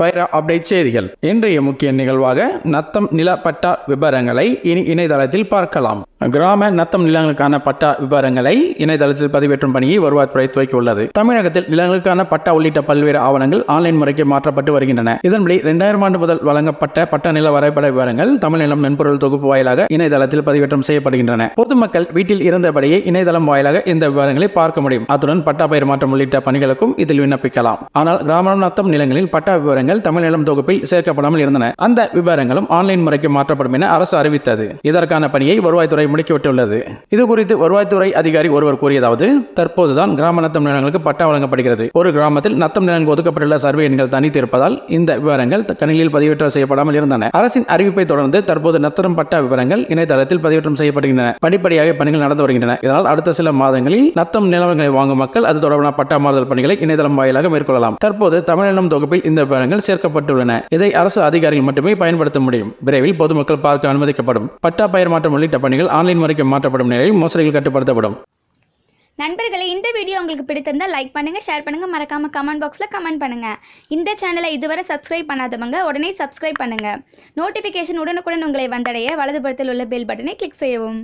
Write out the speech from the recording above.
Faira update செய்திகள். இன்றைய முக்கிய நிகழ்வாக நத்தம் நிலப்பட்டா விபரங்களை இனி இணையதளத்தில் பார்க்கலாம். கிராம நத்தம் நிலங்களுக்கான பட்டா விவரங்களை இணையதளத்தில் பதிவேற்றும் பணியை வருவாய்த்துறை துவக்கியுள்ளது. தமிழகத்தில் நிலங்களுக்கான பட்டா உள்ளிட்ட பல்வேறு ஆவணங்கள் ஆன்லைன் முறைக்கு மாற்றப்பட்டு வருகின்றன. இதன்படி இரண்டாயிரம் ஆண்டு முதல் வழங்கப்பட்ட பட்ட நில வரைபட விவரங்கள் தமிழ் நிலம் மென்பொருள் தொகுப்பு வாயிலாக இணையதளத்தில் பதிவேற்றம் செய்யப்படுகின்றன. பொதுமக்கள் வீட்டில் இருந்தபடியே இணையதளம் வாயிலாக இந்த விவரங்களை பார்க்க முடியும். அத்துடன் பட்டா பெயர் மாற்றம் உள்ளிட்ட பணிகளுக்கும் இதில் விண்ணப்பிக்கலாம். ஆனால் கிராம நத்தம் நிலங்களில் பட்டா விவரங்கள் தமிழ் நிலம் தொகுப்பில் சேர்க்கப்படாமல் இருந்தன. அந்த விவரங்களும் ஆன்லைன் முறைக்கு மாற்றப்படும் என அரசு அறிவித்தது. இதற்கான பணியை வருவாய்த்துறை முடுக்கிவிட்டுள்ளது. இது குறித்து வருவாய்த்துறை அதிகாரி ஒருவர் கூறியதாவது தற்போதுதான் கிராம நத்தம் நிலங்களுக்கு பட்டா வழங்கப்படுகிறது. ஒரு கிராமத்தில் நத்தம் நிலங்கள் ஒதுக்கப்பட்டுள்ள சர்வே எண்கள் தனித்து இருப்பதால் இந்த விவரங்கள் கணினியில் பதிவேற்றம் செய்யப்படாமல் இருந்தன. அரசின் அறிவிப்பை தொடர்ந்து தற்போது நத்தம் பட்டா விவரங்கள் இணையதளத்தில் பதிவேற்றம் செய்யப்படுகின்றன. படிப்படியாக பணிகள் நடந்து வருகின்றன. இதனால் அடுத்த சில மாதங்களில் நத்தம் நிலவரங்களை வாங்கும் மக்கள் அது தொடர்பான பட்டா மாறுதல் பணிகளை இணையதளம் வாயிலாக மேற்கொள்ளலாம். தற்போது தமிழினம் தொகுப்பில் இந்த விவரங்கள் சேர்க்கப்பட்டுள்ளன. இதை அரசு அதிகாரிகள் மட்டுமே பயன்படுத்த முடியும். விரைவில் பொதுமக்கள் பார்க்க அனுமதிக்கப்படும். பட்டா பெயர் மாற்றம் உள்ளிட்ட பணிகள் ஆன்லைன் முறைக்கு மாற்றப்படும் நிலையில் மோசடிகள் கட்டுப்படுத்தப்படும். நண்பர்களே இந்த வீடியோ உங்களுக்கு பிடித்திருந்தால் லைக் பண்ணுங்கள் ஷேர் பண்ணுங்கள் மறக்காமல் கமெண்ட் பாக்ஸில் கமெண்ட் பண்ணுங்கள் இந்த சேனலை இதுவரை சப்ஸ்கிரைப் பண்ணாதவங்க உடனே சப்ஸ்கிரைப் பண்ணுங்கள் நோட்டிஃபிகேஷன் உடனுக்குடன் உங்களை வந்தடைய வலதுபுறத்தில் உள்ள பெல் பட்டனை கிளிக் செய்யவும்.